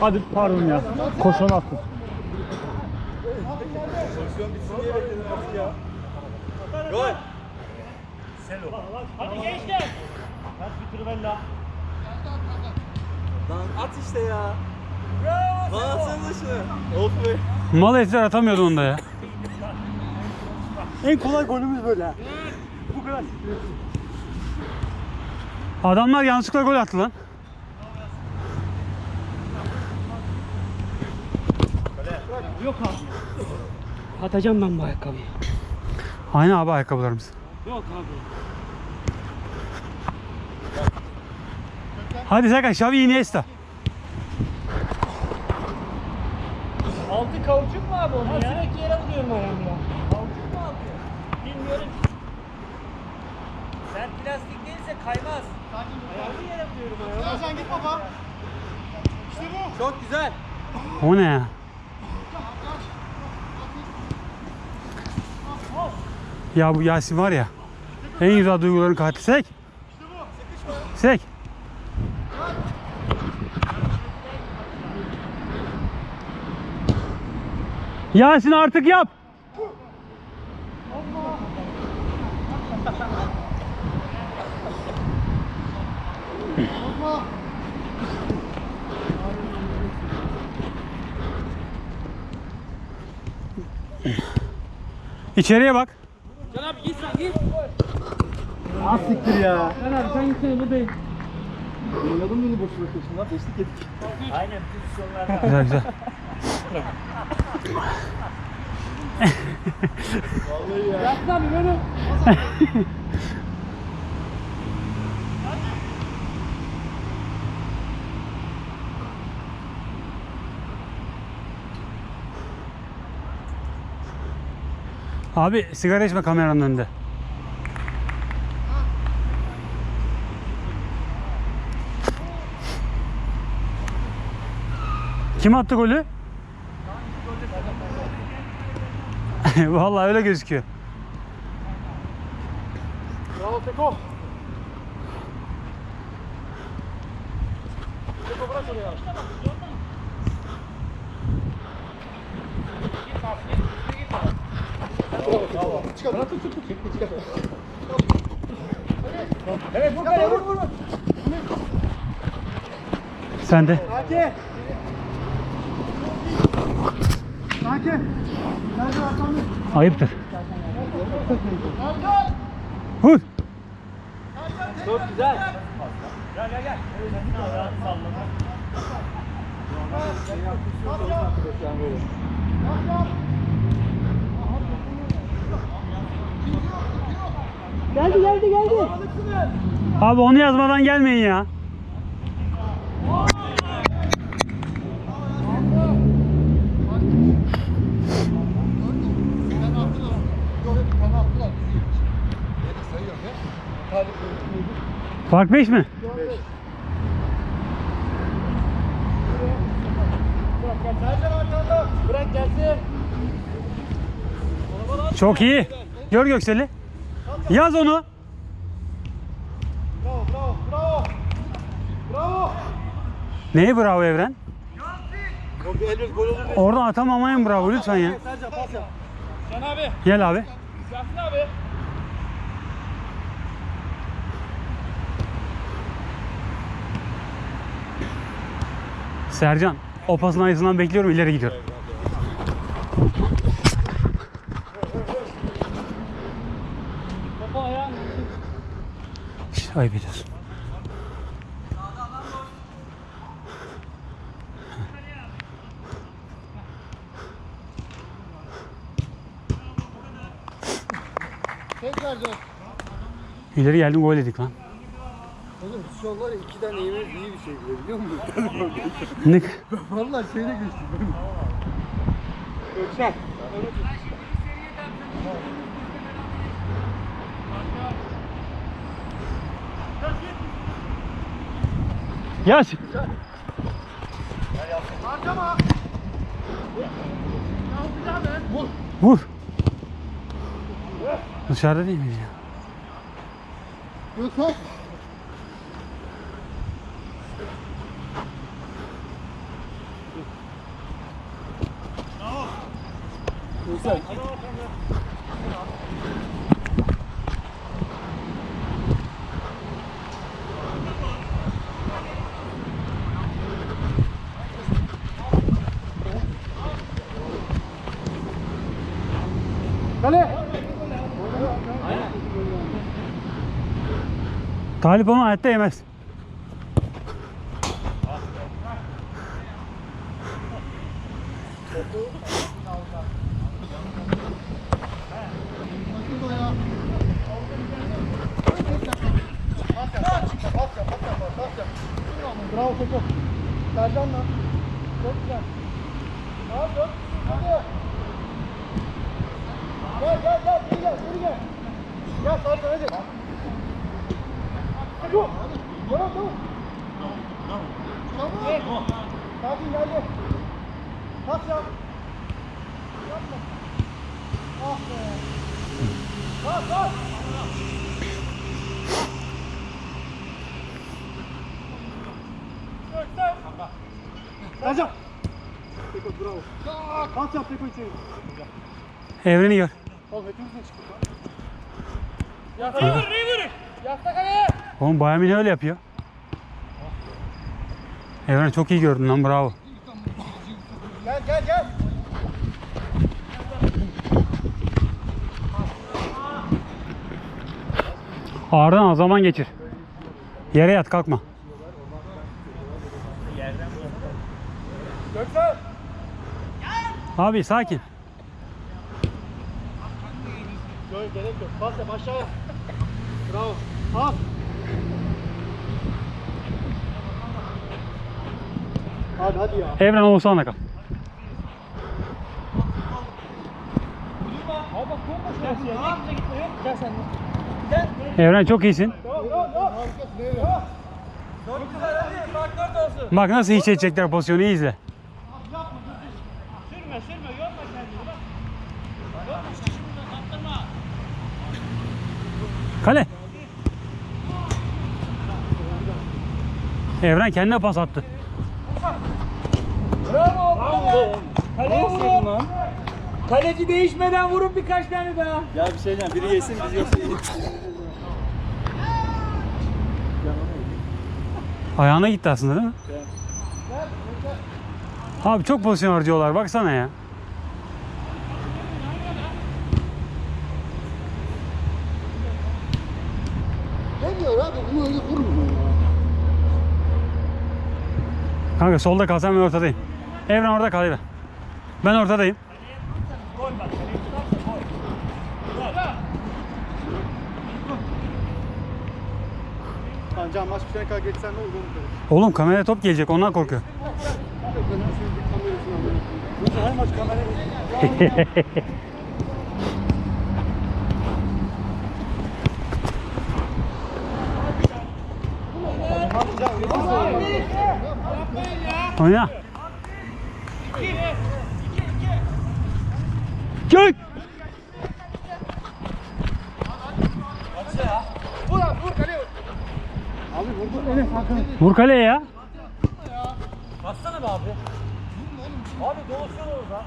Hadi pardon ya. Koşan attım. Hadi gençler. Kaç bir trivella. Lan at işte ya. Bravo. Lan atsana şunu. Of be. Mal etler atamıyordu onda ya. En kolay golümüz böyle. Bu kadar. Adamlar yanlışlıkla gol attı lan. Yok abi. Atacağım ben bu ayakkabıyı. Aynı abi ayakkabılarımız. Yok abi. Hadi Serkan Xavi Iniesta. Altı kauçuk mu abi onun ya? Sürekli yere vuruyorum ayağımla. Kauçuk mu altı? Bilmiyorum. Sen plastik değilse kaymaz. Ayağımı yere vuruyorum ayağımla. Sen git baba. İşte bu. Çok güzel. O ne ya? Ya bu Yasin var ya. En güzel duyguların katili. Sek. Sek. Yasin artık yap. İçeriye bak. Git git. Az siktir ya. Can abi sen gitsene buradayım. Oynadın beni boşu boşuna lan. Eşlik ettik. Aynen pozisyonlarda. Güzel güzel. Yasin abi beni. Abi sigara içme kameranın önünde. Kim attı golü? Vallahi öyle gözüküyor. Bravo Teko. Teko bırak oraya. Sen de. Hadi. Atandı? Ayıptır. Vur. Çok güzel. Gel gel gel. Geldi geldi geldi. Abi onu yazmadan gelmeyin ya. Fark 5 mi? Bırak gelsin. Çok iyi. Gör Göksel'i. Yaz onu. Bravo bravo bravo. Bravo. Neye bravo Evren? Oradan atamamayın bravo lütfen ya. Sercan pas yap. Can abi. Gel abi. Yasin abi. Sercan. O pasın aynısından bekliyorum ileri gidiyor. İşte ayıp ediyorsun. İleri geldim gol yedik lan. Oğlum şu an var ya iki tane yemek iyi bir şey bile biliyor musun? Ne? Vallahi şeyle geçtim. Göksel. Yaz. Harcama. Vur. Dışarıda değil miydi ya? Göksel. Yüksel. Kale. Talip onu hayatta yemez. Bravo Koko. Sercan'la. Çok güzel. Abi dön. Hadi. Gel gel gel. Geri gel. Geri gel. Gel Sercan hadi. Dur. Tamam tamam. Tamam. Sakin geldi. Pas yap. Yapma. Ah be. Sercan. Peko bravo. Pas yap Peko içeri. Evreni gör. Oğlum hepimiz de çıktık lan. River River. Yakta kaleye. Oğlum Bayern Münih öyle yapıyor. Evren çok iyi gördün lan bravo. Gel gel gel. Ağırdan az zaman geçir. Yere yat kalkma. Abi sakin. Yok gerek yok. Pas yap aşağıya. Bravo. Pas. Hadi hadi ya. Evren Oğuzhan'la kal. Abi bak bomboş kimse gitmiyor? Gel sen. Evren çok iyisin. Bak nasıl hiç edecekler pozisyonu iyi izle. Sürme sürme. Yorma kendini. Kale. Evren kendine pas attı. Bravo. Bravo. Kaleye vurun. Kaleci değişmeden vurun birkaç tane daha. Ya bir şey diyeceğim. Biri yesin biz yiyin. Ayağına gitti aslında değil mi? Abi çok pozisyon harcıyorlar baksana ya. Ne diyor abi? Bunu öyle vurmuyor ya. Kanka solda kalsam ben ortadayım. Evren orada kal Evren. Ben ortadayım. Can maç bitene kadar geçsen ne olur onu. Oğlum kameraya top gelecek ondan korkuyor. Nasıl her maç kamera Oyna. Gök. Vur abi vur kaleye vur. Abi vurdu Enes Hakan'ı. Vur kaleye ya. Bassana be abi. Abi dolaşıyor orada.